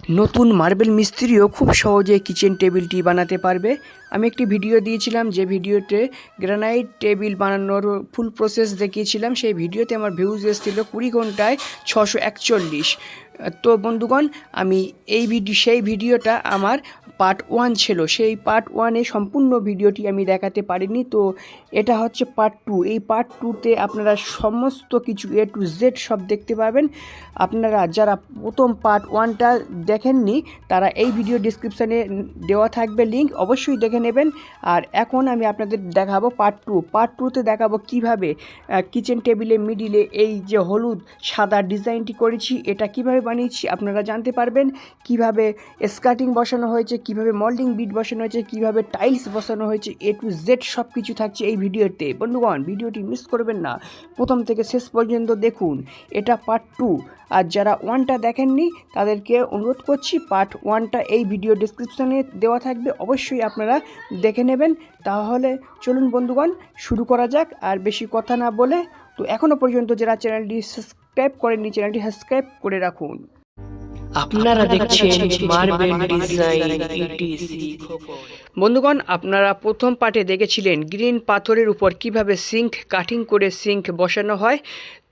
নতুন মার্বেল মিস্ত্রিও খুব সহজে কিচেন টেবিলটি বানাতে পারবে। আমি একটি ভিডিও দিয়েছিলাম, যে ভিডিওতে গ্রানাইট টেবিল বানানোর ফুল প্রসেস দেখিয়েছিলাম। সেই ভিডিওতে আমার ভিউজ এসেছিল কুড়ি ঘন্টায় ছশো একচল্লিশ। তো বন্ধুগণ, আমি এই ভিডিও সেই ভিডিওটা আমার পার্ট ওয়ান ছিল। সেই পার্ট ওয়ানে সম্পূর্ণ ভিডিওটি আমি দেখাতে পারিনি। তো এটা হচ্ছে পার্ট টু এই পার্ট টুতে আপনারা সমস্ত কিছু এ টু জেড সব দেখতে পাবেন আপনারা যারা প্রথম পার্ট ওয়ানটা দেখেননি, তারা এই ভিডিও ডিসক্রিপশানে দেওয়া থাকবে লিঙ্ক অবশ্যই দেখে নেবেন। আর এখন আমি আপনাদের দেখাবো পার্ট টু পার্ট টুতে দেখাবো কীভাবে কিচেন টেবিলে মিডিলে এই যে হলুদ, সাদা ডিজাইনটি করেছি। এটা কীভাবে বানিয়েছি, আপনারা জানতে পারবেন কীভাবে স্কার্টিং বসানো হয়েছে, কীভাবে মল্ডিং বিট বসানো হয়েছে, কীভাবে টাইলস বসানো হয়েছে, এ টু জেড সব কিছু থাকছে এই ভিডিওতে। বন্ধুগণ, ভিডিওটি মিস করবেন না। প্রথম থেকে শেষ পর্যন্ত দেখুন, এটা পার্ট টু আর যারা ওয়ানটা দেখেননি, তাদেরকে অনুরোধ করছি পার্ট ওয়ানটা এই ভিডিও ডিসক্রিপশানে দেওয়া থাকবে। অবশ্যই আপনারা দেখে নেবেন। তাহলে চলুন বন্ধুগণ, শুরু করা যাক। আর বেশি কথা না বলে, তো এখনও পর্যন্ত যারা চ্যানেলটি সাবস্ক্রাইব করেননি চ্যানেলটি সাবস্ক্রাইব করে রাখুন। আপনারা দেখছেন মার্বেল ডিজাইন ইটিসি বন্ধুগণ, আপনারা প্রথম পার্টে দেখেছিলেন গ্রিন পাথরের উপর কীভাবে সিঙ্ক কাটিং করে সিঙ্ক বসানো হয়।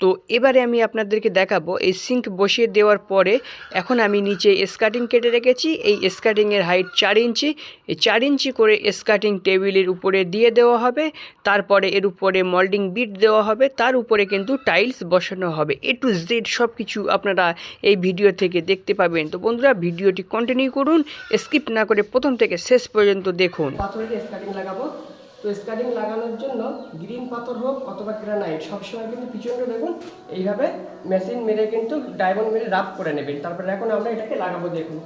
তো এবারে আমি আপনাদেরকে দেখাবো, এই সিঙ্ক বসিয়ে দেওয়ার পরে এখন আমি নিচে স্কার্টিং কেটে রেখেছি। এই স্কার্টিংয়ের হাইট চার ইঞ্চি। এই চার ইঞ্চি করে স্কার্টিং টেবিলের উপরে দিয়ে দেওয়া হবে। তারপরে এর উপরে মল্ডিং বিট দেওয়া হবে। তার উপরে কিন্তু টাইলস বসানো হবে। এ টু জেড সব কিছু আপনারা এই ভিডিও থেকে দেখতে পাবেন। তো বন্ধুরা, ভিডিওটি কন্টিনিউ করুন। স্কিপ না করে প্রথম থেকে শেষ পর্যন্ত দেখুন। পাথরের স্কার্টিং লাগাবো? তো স্কার্টিং লাগানোর জন্য গ্রিন পাথর হোক অথবা গ্রানাইট, সবসময় কিন্তু পিছনটা দেখুন, এইভাবে মেশিন মেরে কিন্তু ডায়মন্ড মেরে রাফ করে নেবেন। তারপরে এখন আমরা এটাকে লাগাবো দেখুন।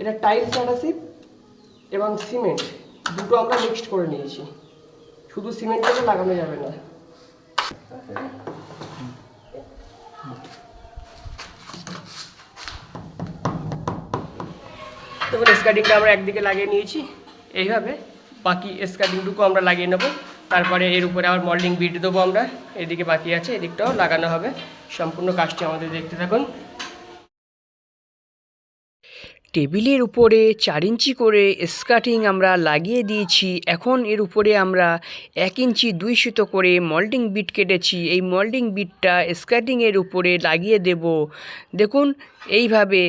এটা টাইলস অ্যাডাসিভ এবং সিমেন্ট, দুটো আমরা মিক্সড করে নিয়েছি। শুধু সিমেন্টটাকে লাগানো যাবে না। তারপর স্কার্টিংটা আমরা একদিকে লাগিয়ে নিয়েছি। এইভাবে বাকি স্কার্টিংটুকু আমরা লাগিয়ে নেব। তারপরে এর উপরে আবার মল্ডিং বিট দেবো আমরা। এদিকে বাকি আছে, এদিকটাও লাগানো হবে। সম্পূর্ণ কাজটি আমাদের দেখতে থাকুন। টেবিলের উপরে চার ইঞ্চি করে স্কার্টিং আমরা লাগিয়ে দিয়েছি। এখন এর উপরে আমরা এক ইঞ্চি দুই সুতো করে মল্ডিং বিট কেটেছি। এই মল্ডিং বিটটা স্কার্টিংয়ের উপরে লাগিয়ে দেব। দেখুন এইভাবে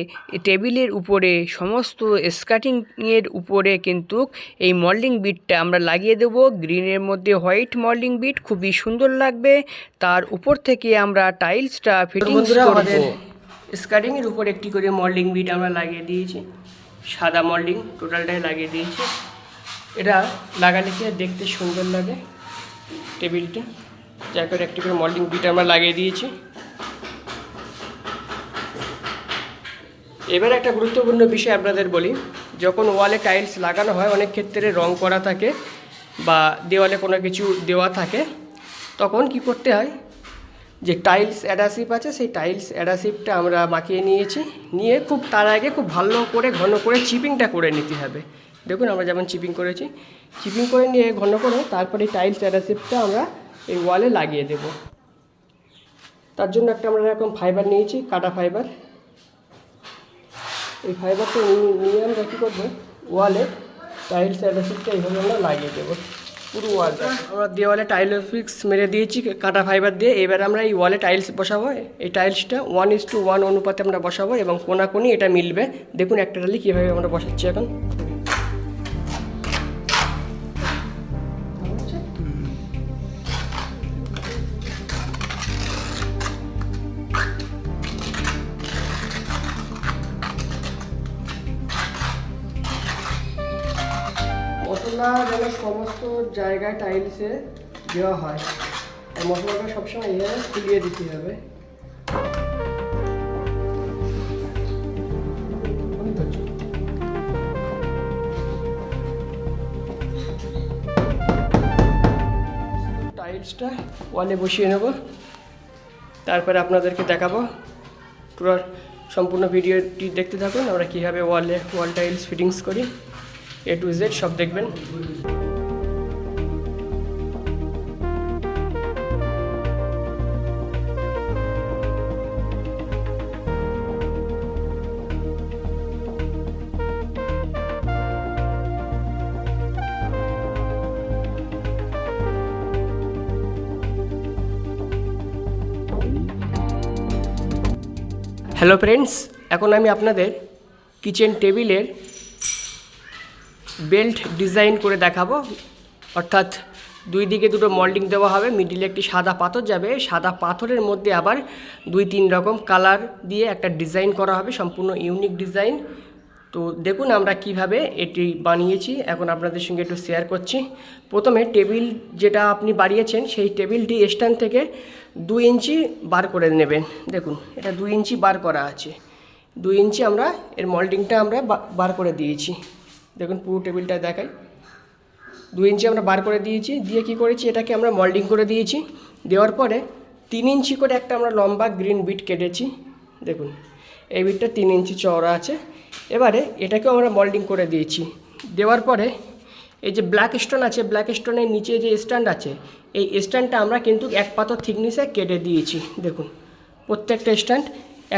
টেবিলের উপরে সমস্ত স্কার্টিংয়ের উপরে কিন্তু এই মল্ডিং বিটটা আমরা লাগিয়ে দেব। গ্রিনের মধ্যে হোয়াইট মল্ডিং বিট খুবই সুন্দর লাগবে। তার উপর থেকে আমরা টাইলসটা ফিটিংস করব। স্কার্টিংয়ের উপর একটি করে মল্ডিং বিট আমরা লাগিয়ে দিয়েছি। সাদা মল্ডিং টোটালটাই লাগিয়ে দিয়েছি। এটা লাগালে কি দেখতে সুন্দর লাগে টেবিলটা? যার করে একটি করে মল্ডিং বিট আমরা লাগিয়ে দিয়েছি। এবার একটা গুরুত্বপূর্ণ বিষয় আপনাদের বলি, যখন ওয়ালে টাইলস লাগানো হয়, অনেক ক্ষেত্রে রং করা থাকে বা দেওয়ালে কোনো কিছু দেওয়া থাকে, তখন কি করতে হয়? যে টাইলস অ্যাডাসিভ আছে, সেই টাইলস অ্যাডাসিভটা আমরা মাখিয়ে নিয়েছি। নিয়ে খুব, তার আগে খুব ভালো করে, ঘন করে চিপিংটা করে নিতে হবে। দেখুন আমরা যেমন চিপিং করেছি। চিপিং করে নিয়ে ঘন করে তারপরে টাইলস অ্যাডাসিভটা আমরা এই ওয়ালে লাগিয়ে দেব। তার জন্য একটা আমরা এরকম ফাইবার নিয়েছি, কাটা ফাইবার এই ফাইবারটা নিয়ে- আমরা কী করব? ওয়ালে টাইলস অ্যাডাসিভটা এইভাবে আমরা লাগিয়ে দেবো। পুরো ওয়ালটা। আমরা দেওয়ালে টাইল ফিক্স মেরে দিয়েছি, কাটা ফাইবার দিয়ে। এবার আমরা এই ওয়ালে টাইলস বসাবো। এই টাইলসটা ওয়ান ইস টু ওয়ান অনুপাতে আমরা বসাবো এবং কোনাকুনি এটা মিলবে। দেখুন একটা টালি কীভাবে আমরা বসাচ্ছি এখন। মশলা যেন সমস্ত জায়গায় টাইলসে দেওয়া হয়। আর মশলাটা সবসময় এভাবে ফুলিয়ে দিতে হবে। টাইলসটা ওয়ালে বসিয়ে নেব। তারপরে আপনাদেরকে দেখাবো পুরো সম্পূর্ণ ভিডিওটি দেখতে থাকুন। আমরা কীভাবে ওয়ালে ওয়াল টাইলস ফিটিংস করি। এ টু জেড সব দেখবেন। হ্যালো ফ্রেন্ডস এখন আমি আপনাদের কিচেন টেবিলের বেল্ট ডিজাইন করে দেখাবো। অর্থাৎ দুই দিকে দুটো মল্ডিং দেওয়া হবে, মিডিলে একটি সাদা পাথর যাবে। সাদা পাথরের মধ্যে আবার দুই তিন রকম কালার দিয়ে একটা ডিজাইন করা হবে, সম্পূর্ণ ইউনিক ডিজাইন। তো দেখুন আমরা কীভাবে এটি বানিয়েছি, এখন আপনাদের সঙ্গে একটু শেয়ার করছি। প্রথমে টেবিল যেটা আপনি বাড়িয়েছেন, সেই টেবিলটি স্ট্যান্ড থেকে দুই ইঞ্চি বার করে নেবেন। দেখুন, এটা দু ইঞ্চি বার করা আছে। দুই ইঞ্চি আমরা, এর মল্ডিংটা আমরা বার করে দিয়েছি। দেখুন পুরো টেবিলটা দেখাই। দু ইঞ্চি আমরা বার করে দিয়েছি, দিয়ে কি করেছি? এটাকে আমরা মল্ডিং করে দিয়েছি। দেওয়ার পরে তিন ইঞ্চি করে একটা আমরা লম্বা গ্রিন বিট কেটেছি। দেখুন, এই বিটটা তিন ইঞ্চি চওড়া আছে। এবারে এটাকেও আমরা মল্ডিং করে দিয়েছি। দেওয়ার পরে এই যে ব্ল্যাক স্টোন আছে ব্ল্যাক স্টোনের নিচে যে স্ট্যান্ড আছে, এই স্ট্যান্ডটা আমরা কিন্তু এক পাতর থিকনেসে কেটে দিয়েছি। দেখুন, প্রত্যেকটা স্ট্যান্ড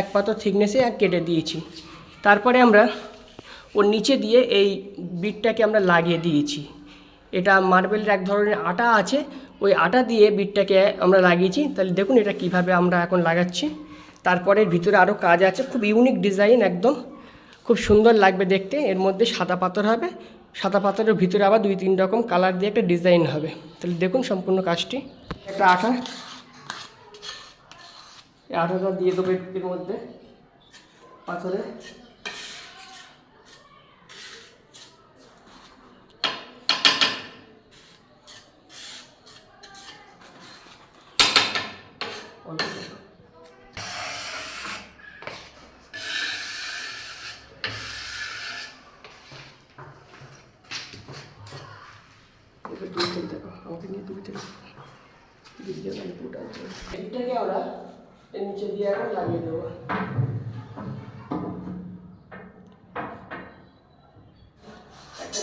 এক পাতর থিকনেসে কেটে দিয়েছি। তারপরে আমরা ওর নিচে দিয়ে এই বিটটাকে আমরা লাগিয়ে দিয়েছি। এটা মার্বেলের এক ধরনের আটা আছে, ওই আটা দিয়ে বিটটাকে আমরা লাগিয়েছি। তাহলে দেখুন এটা কীভাবে আমরা এখন লাগাচ্ছি। তারপরে ভিতরে আরও কাজ আছে, খুব ইউনিক ডিজাইন একদম। খুব সুন্দর লাগবে দেখতে, এর মধ্যে সাদা পাথর হবে। সাদা পাথরের ভিতরে আবার দুই তিন রকম কালার দিয়ে একটা ডিজাইন হবে। তাহলে দেখুন সম্পূর্ণ কাজটি। একটা আঠা আঠাটা দিয়ে দেবো এর মধ্যে পাথরে অল্প দেবো। এবার দুই তিন দেখো আমাকে নিয়ে দুই তিন ভিডিও আমি পুরোটা এটাকে আমরা এখন লাগিয়ে দেবো একটা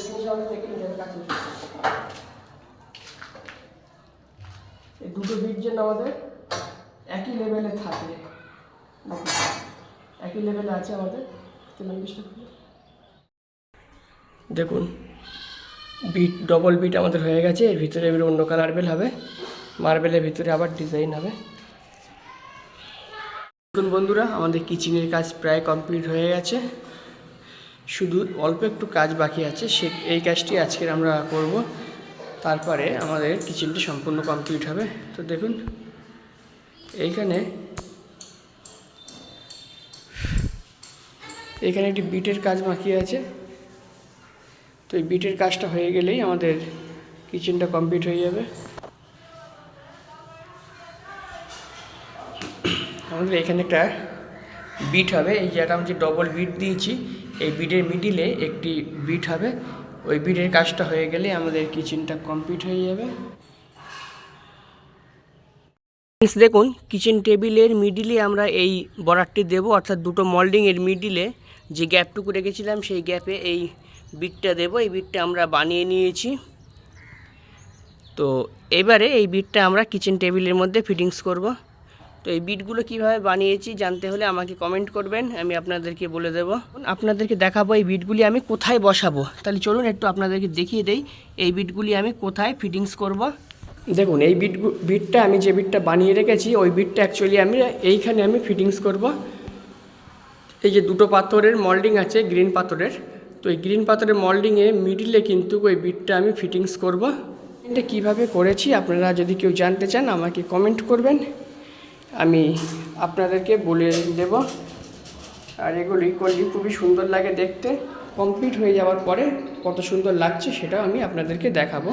এই দুটো বিট যেন আমাদের একই লেভেলে থাকে একই লেভেলে আছে আমাদের দেখুন বিট ডবল বিট আমাদের হয়ে গেছে, এর ভিতরে এবার অন্য কালার বেল হবে মার্বেলের ভিতরে আবার ডিজাইন হবে। দেখুন বন্ধুরা, আমাদের কিচেনের কাজ প্রায় কমপ্লিট হয়ে গেছে। শুধু অল্প একটু কাজ বাকি আছে, সে এই কাজটি আজকের আমরা করব। তারপরে আমাদের কিচেনটি সম্পূর্ণ কমপ্লিট হবে। তো দেখুন, এইখানে এখানে একটি বিটের কাজ বাকি আছে। তো এই বিটের কাজটা হয়ে গেলেই আমাদের কিচেনটা কমপ্লিট হয়ে যাবে। আমাদের এখানে একটা বিট হবে, এই যেটা আমি যে ডবল বিট দিয়েছি, এই বিটের মিডিলে একটি বিট হবে। ওই বিটের কাজটা হয়ে গেলে আমাদের কিচেনটা কমপ্লিট হয়ে যাবে। দেখুন কিচেন টেবিলের মিডিলে আমরা এই বরাটটি দেব, অর্থাৎ দুটো মল্ডিংয়ের মিডিলে যে গ্যাপটুকু রেখেছিলাম, সেই গ্যাপে এই বিটটা দেব। এই বিটটা আমরা বানিয়ে নিয়েছি। তো এবারে এই বিটটা আমরা কিচেন টেবিলের মধ্যে ফিটিংস করব। এই বিটগুলো কীভাবে বানিয়েছি জানতে হলে আমাকে কমেন্ট করবেন, আমি আপনাদেরকে বলে দেব। আপনাদেরকে দেখাবো এই বিটগুলি আমি কোথায় বসাবো। তাহলে চলুন একটু আপনাদেরকে দেখিয়ে দেই, এই বিটগুলি আমি কোথায় ফিটিংস করব। দেখুন, এই বিট বিটটা আমি যে বিটটা বানিয়ে রেখেছি, ওই বিটটা অ্যাকচুয়ালি আমি এইখানে আমি ফিটিংস করব। এই যে দুটো পাথরের মল্ডিং আছে গ্রিন পাথরের। তো এই গ্রিন পাথরের মল্ডিংয়ে মিডিলে কিন্তু ওই বিটটা আমি ফিটিংস করব। এটা কীভাবে করেছি, আপনারা যদি কেউ জানতে চান, আমাকে কমেন্ট করবেন। আমি আপনাদেরকে বলে দেব। আর এগুলি করলে খুবই সুন্দর লাগে দেখতে। কমপ্লিট হয়ে যাওয়ার পরে কত সুন্দর লাগছে সেটাও আমি আপনাদেরকে দেখাবো।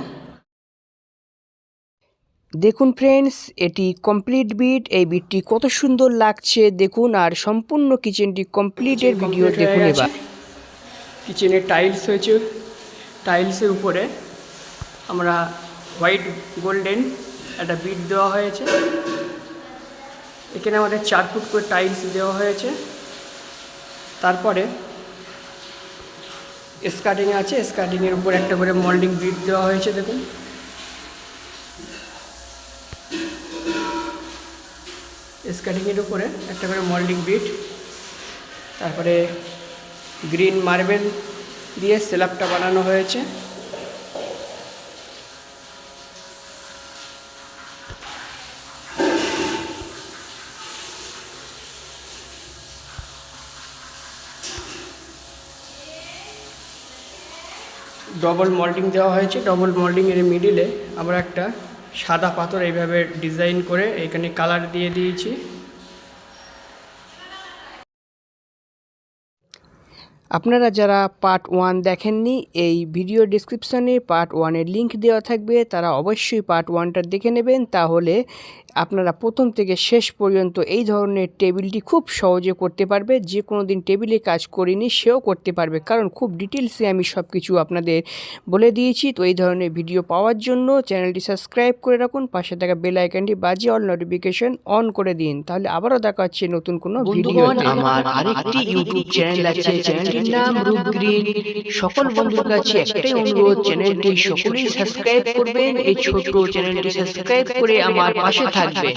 দেখুন ফ্রেন্ডস এটি কমপ্লিট বিট এই বিটটি কত সুন্দর লাগছে দেখুন আর সম্পূর্ণ কিচেনটি কমপ্লিটের ভিডিও দেখুন এবার। কিচেনে টাইলস হয়েছে। টাইলসের উপরে আমরা হোয়াইট গোল্ডেন একটা বিট দেওয়া হয়েছে। এখানে আমাদের চার ফুট করে টাইলস দেওয়া হয়েছে। তারপরে স্কার্টিং আছে স্কার্টিংয়ের উপর একটা করে মল্ডিং বিট দেওয়া হয়েছে, দেখুন। স্কার্টিংয়ের উপরে একটা করে মল্ডিং বিট তারপরে গ্রিন মার্বেল দিয়ে স্ল্যাবটা বানানো হয়েছে। ডবল মল্ডিং দেওয়া হয়েছে। ডবল মল্ডিংয়ের মিডিলে আমরা একটা সাদা পাথর এইভাবে ডিজাইন করে এখানে কালার দিয়ে দিয়েছি। আপনারা যারা পার্ট ওয়ান দেখেননি এই ভিডিও ডিসক্রিপশনে পার্ট ওয়ানের লিঙ্ক দেওয়া থাকবে। তারা অবশ্যই পার্ট ওয়ানটা দেখে নেবেন। তাহলে আপনারা প্রথম থেকে শেষ পর্যন্ত এই ধরনের টেবিলটি খুব সহজে করতে পারবে। যে কোনো দিন টেবিলে কাজ করিনি সেও করতে পারবে। কারণ খুব ডিটেলসে আমি সব কিছু আপনাদের বলে দিয়েছি। তো এই ধরনের ভিডিও পাওয়ার জন্য চ্যানেলটি সাবস্ক্রাইব করে রাখুন। পাশে থাকা বেল আইকনটি বাজিয়ে অল নোটিফিকেশন অন করে দিন। তাহলে আবারও দেখা হচ্ছে নতুন কোনো ভিডিও আমার আরেকটি ইউটিউব চ্যানেল আছে। নাম রূপ গ্রিন সকল বন্ধুর কাছে একটাই অনুরোধ চ্যানেলটি সকলেই সাবস্ক্রাইব করবেন এই ছোট চ্যানেলটি সাবস্ক্রাইব করে আমার পাশে থাকবেন।